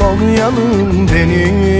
Son yanım benim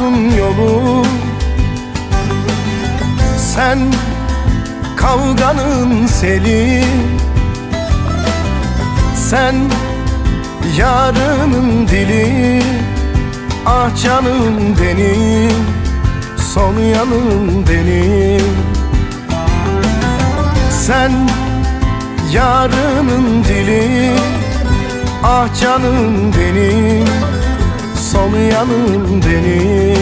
umudun yolu. Sen kavganın seli. Sen yarının dili. Ah canım benim Son yanım benim Sen yarının dili. Ah canım benim Yanım benim.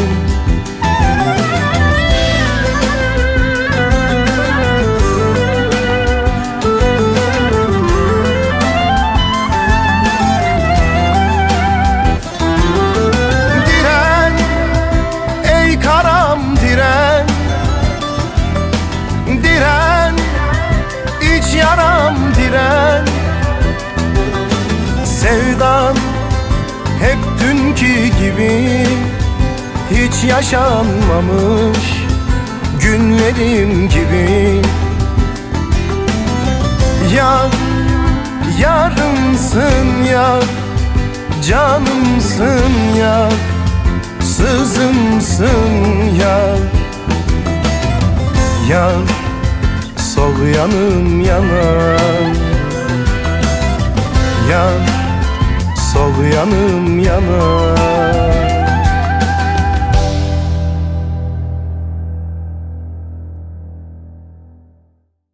Diren ey karam diren. Diren iç yaram diren. Sevdan dünkü gibi Hiç yaşanmamış günlerim gibi. Yar, yarımsın yar Canımsın yar Sızımsın yar Yar, sol yanım yanar Yar, sol yanım yana.